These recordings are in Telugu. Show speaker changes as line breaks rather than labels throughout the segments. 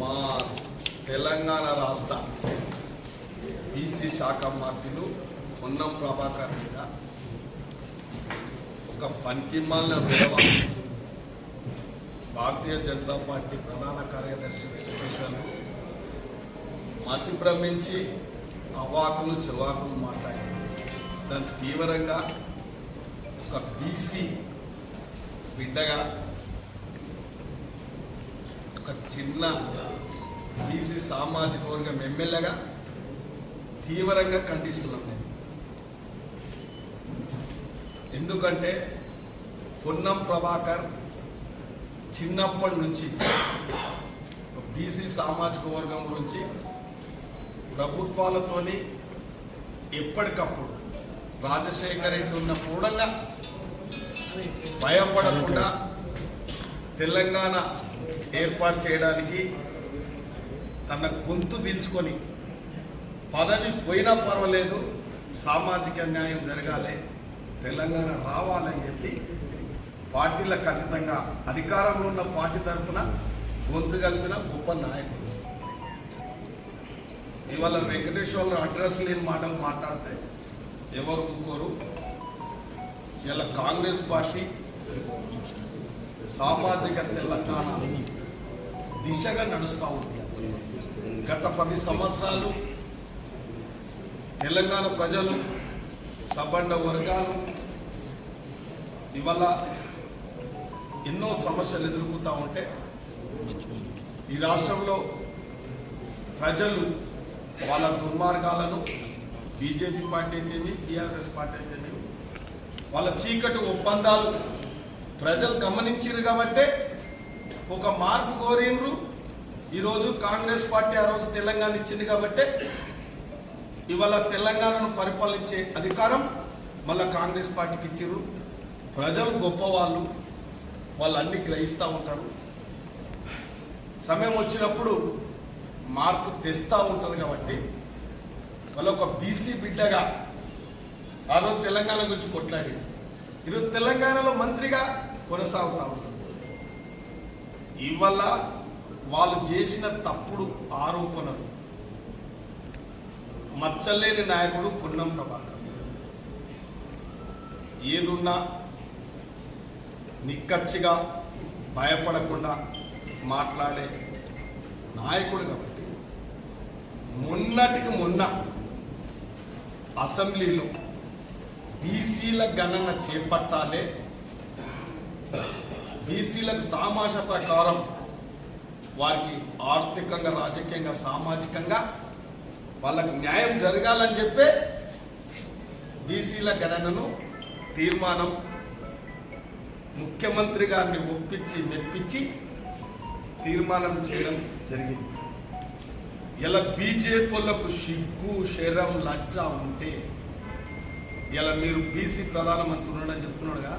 మా తెలంగాణ రాష్ట్ర బీసీ శాఖ మంత్రులు పొన్నం ప్రభాకర్ మీద ఒక పనికిమాలిన విలువ భారతీయ జనతా పార్టీ ప్రధాన కార్యదర్శి వెంకటేశ్వర్లు మతి భ్రమించి అవాకులు చెవాకులు మాట్లాడారు. దాన్ని తీవ్రంగా ఒక బీసీ బిడ్డగా ఒక చిన్న బీసీ సామాజిక వర్గం ఎమ్మెల్యేగా తీవ్రంగా ఖండిస్తున్నాం నేను. ఎందుకంటే పొన్నం ప్రభాకర్ చిన్నప్పటి నుంచి బీసీ సామాజిక వర్గం గురించి ప్రభుత్వాలతోని ఎప్పటికప్పుడు రాజశేఖర్ రెడ్డి ఉన్న కూడా భయపడకుండా తెలంగాణ ఏర్పాటు చేయడానికి తన గొంతు దించుకొని పదవి పోయినా పర్వాలేదు సామాజిక న్యాయం జరగాలి తెలంగాణ రావాలని చెప్పి పార్టీలకు ఖచ్చితంగా అధికారంలో ఉన్న పార్టీ తరఫున గొంతు కలిపిన గొప్ప నాయకుడు. ఇవాళ వెంకటేశ్వర్లు అడ్రస్ లేని మాటలు మాట్లాడితే ఎవరు ఒప్పుకోరు ఇలా కాంగ్రెస్ పార్టీ సామాజిక తెలంగాణ. దిశగా నడుస్తూ ఉంది. గత పది సంవత్సరాలు తెలంగాణ ప్రజలు సబండ వర్గాలు ఇవాళ ఎన్నో సమస్యలు ఎదుర్కొంటూ ఉంటే ఈ రాష్ట్రంలో ప్రజలు వాళ్ళ దుర్మార్గాలను బీజేపీ పార్టీ అయితేమి టీఆర్ఎస్ పార్టీ అయితేమి వాళ్ళ చీకటి ఒప్పందాలు ప్రజలు గమనించారు కాబట్టే ఒక మార్పు కోరినరు ఈరోజు కాంగ్రెస్ పార్టీ ఆ రోజు తెలంగాణ ఇచ్చింది కాబట్టి ఇవాళ తెలంగాణను పరిపాలించే అధికారం మళ్ళీ కాంగ్రెస్ పార్టీకి ఇచ్చిర్రు. ప్రజలు గొప్పవాళ్ళు వాళ్ళు. అన్ని గ్రహిస్తూ ఉంటారు. సమయం వచ్చినప్పుడు మార్పు తెస్తూ ఉంటారు కాబట్టి వాళ్ళు ఒక బీసీ బిడ్డగా ఆ రోజు తెలంగాణ గురించి కొట్లాడి ఈరోజు తెలంగాణలో మంత్రిగా కొనసాగుతా ఉంటారు ఇవల్ల వాళ్ళు చేసిన తప్పుడు ఆరోపణలు. మచ్చలేని నాయకుడు పున్నం ప్రభాకర్. ఏదున్నా నిక్కచ్చిగా భయపడకుండా మాట్లాడే నాయకుడు కాబట్టి మొన్నటికి మొన్న అసెంబ్లీలో బీసీల గణన చేపట్టాలే బీసీలకు తామాష ప్రకారం వారికి ఆర్థికంగా రాజకీయంగా సామాజికంగా వాళ్ళకు న్యాయం జరగాలని చెప్పే బీసీల గణనను తీర్మానం ముఖ్యమంత్రి గారిని ఒప్పించి మెప్పించి తీర్మానం చేయడం జరిగింది. ఇలా బీజేపీలకు సిగ్గు శరం లజ్జ ఉంటే ఇలా మీరు బీసీ ప్రధానమంత్రి ఉన్నాడని చెప్తున్నాడుగా.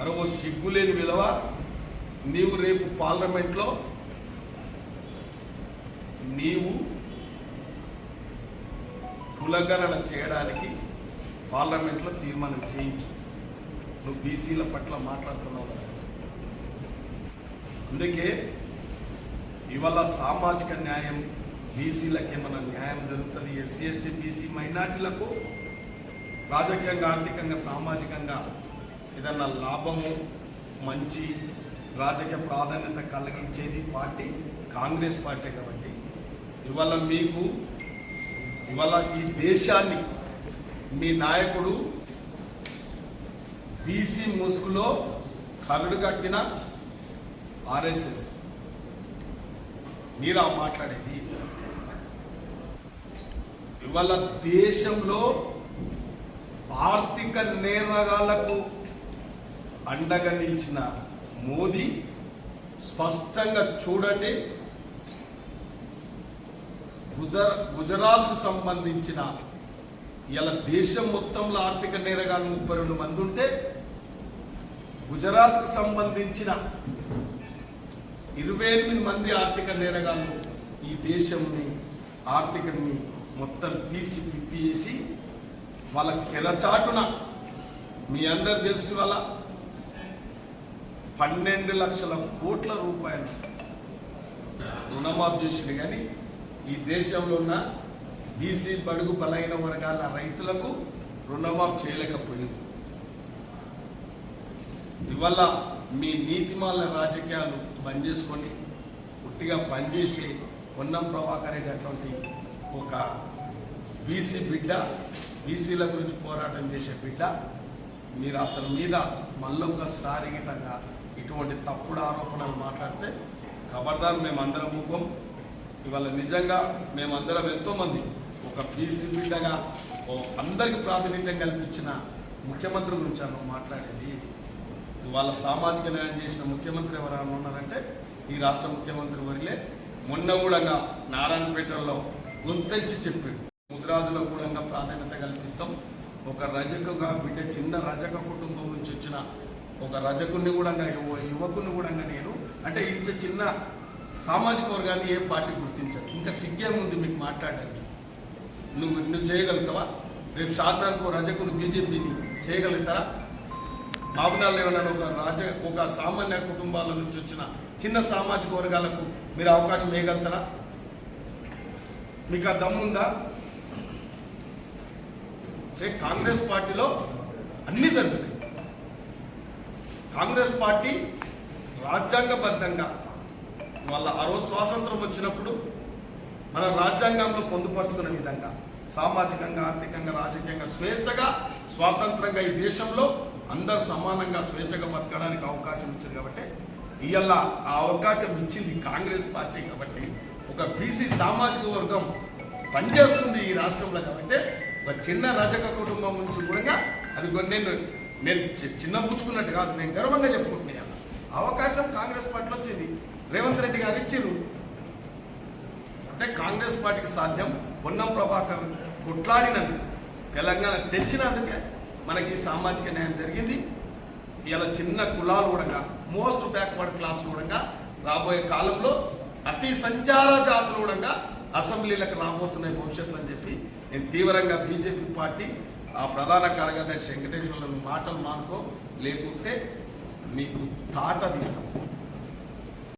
అరే ఓ సిగ్గు లేని విలువ నీవు రేపు పార్లమెంట్లో నీవు కులగణన చేయడానికి పార్లమెంట్లో తీర్మానం చేయించు. నువ్వు బీసీల పట్ల మాట్లాడుతున్నావు కదా. అందుకే ఇవాళ సామాజిక న్యాయం బీసీలకు ఏమైనా న్యాయం జరుగుతుంది? ఎస్సీ ఎస్టీ బీసీ మైనార్టీలకు రాజకీయంగా ఆర్థికంగా సామాజికంగా ఏదన్నా లాభము మంచి రాజకీయ ప్రాధాన్యత కలిగించేది పార్టీ కాంగ్రెస్ పార్టీ కాబట్టి. ఇవాళ మీకు ఇవాళ ఈ దేశాన్ని మీ నాయకుడు బీసీ ముసుగులో కరుడు కట్టిన ఆర్ఎస్ఎస్. మీరా మాట్లాడేది? ఇవాళ దేశంలో ఆర్థిక నేరగాళ్ళకు అండగా నిలిచిన మోదీ స్పష్టంగా చూడండి. గుజర్ గుజరాత్కు సంబంధించిన ఇలా దేశం మొత్తంలో ఆర్థిక నేరగాలు ముప్పై రెండు మంది ఉంటే గుజరాత్కు సంబంధించిన ఇరవై ఎనిమిది మంది ఆర్థిక నేరగాళ్ళు ఈ దేశంని ఆర్థికని మొత్తం పీల్చి పిప్పి చేసి వాళ్ళ కెలచాటున మీ అందరు తెలుసు వాళ్ళ పన్నెండు లక్షల కోట్ల రూపాయలు రుణమాఫ్ చేసిండు. కానీ ఈ దేశంలో ఉన్న బీసీ బడుగు బలైన వర్గాల రైతులకు రుణమాఫ్ చేయలేకపోయింది. ఇవల్ల మీ నీతిమాల రాజకీయాలు బంద్ చేసుకొని పుట్టిగా పనిచేసి పొన్నం ప్రభాకర్ అనేటటువంటి ఒక బీసీ బిడ్డ బీసీల గురించి పోరాటం చేసే బిడ్డ మీరు అతని మీద మళ్ళొక్కసారి గిటంగా ఇటువంటి తప్పుడు ఆరోపణలు మాట్లాడితే ఖబర్దార్ మేమందరం ముఖం ఇవాళ నిజంగా మేమందరం ఎంతోమంది ఒక బీసీ బిడ్డగా అందరికి ప్రాతినిధ్యం కల్పించిన ముఖ్యమంత్రి గురించి అన్న మాట్లాడేది. వాళ్ళ సామాజిక న్యాయం చేసిన ముఖ్యమంత్రి ఎవరైనా ఉన్నారంటే ఈ రాష్ట్ర ముఖ్యమంత్రి వరిలే మొన్న కూడా నారాయణపేటలో గొంతెంచి చెప్పాడు. ముద్రాజులో కూడా ప్రాధాన్యత కల్పిస్తాం. ఒక రజకగా బిడ్డ చిన్న రజక కుటుంబం నుంచి వచ్చిన ఒక రజకుని కూడా యువకుని కూడా నేను. అంటే ఇంత చిన్న సామాజిక వర్గాన్ని ఏ పార్టీ గుర్తించదు. ఇంకా సిగ్గేముంది మీకు మాట్లాడడానికి నువ్వు నువ్వు చేయగలుగుతావా? రేపు షాద్దార్కు రజకును బీజేపీని చేయగలుగుతారా? బాబునాలు ఏమన్నా ఒక రాజ ఒక సామాన్య కుటుంబాల నుంచి వచ్చిన చిన్న సామాజిక వర్గాలకు మీరు అవకాశం వేయగలుగుతారా మీకు ఆ దమ్ముందా? కాంగ్రెస్ పార్టీలో అన్నీ జరుగుతాయి. కాంగ్రెస్ పార్టీ రాజ్యాంగబద్ధంగా వాళ్ళ ఆ రోజు స్వాతంత్రం వచ్చినప్పుడు మన రాజ్యాంగంలో పొందుపరుచుకున్న విధంగా సామాజికంగా ఆర్థికంగా రాజకీయంగా స్వేచ్ఛగా స్వాతంత్రంగా ఈ దేశంలో అందరు సమానంగా స్వేచ్ఛగా బతకడానికి అవకాశం ఇచ్చింది కాబట్టి ఇవాళ ఆ అవకాశం ఇచ్చింది కాంగ్రెస్ పార్టీ కాబట్టి ఒక బీసీ సామాజిక వర్గం పనిచేస్తుంది ఈ రాష్ట్రంలో కాబట్టి ఒక చిన్న రజక కుటుంబం నుంచి కూడా అది కొన్ని నేను నేను చి- చిన్న పుచ్చుకున్నట్టు కాదు నేను గర్వంగా చెప్పుకుంటున్నాను అవకాశం కాంగ్రెస్ పార్టీలో వచ్చింది. రేవంత్ రెడ్డి గారు ఇచ్చిర్రు. అంటే కాంగ్రెస్ పార్టీకి సాధ్యం. పొన్నం ప్రభాకర్ కొట్లాడినందుకు తెలంగాణ తెచ్చినందుకే మనకి సామాజిక న్యాయం జరిగింది. ఇలా చిన్న కులాలు కూడా మోస్ట్ బ్యాక్వర్డ్ క్లాస్ కూడా రాబోయే కాలంలో అతి సంచార జాతులు కూడా అసెంబ్లీలకు రాబోతున్నాయి భవిష్యత్తులో అని చెప్పి నేను తీవ్రంగా బీజేపీ పార్టీ ఆ ప్రధాన కార్యదర్శి వెంకటేశ్వర్లను మాటలు మానుకో లేకుంటే మీకు తాట తీస్తాం.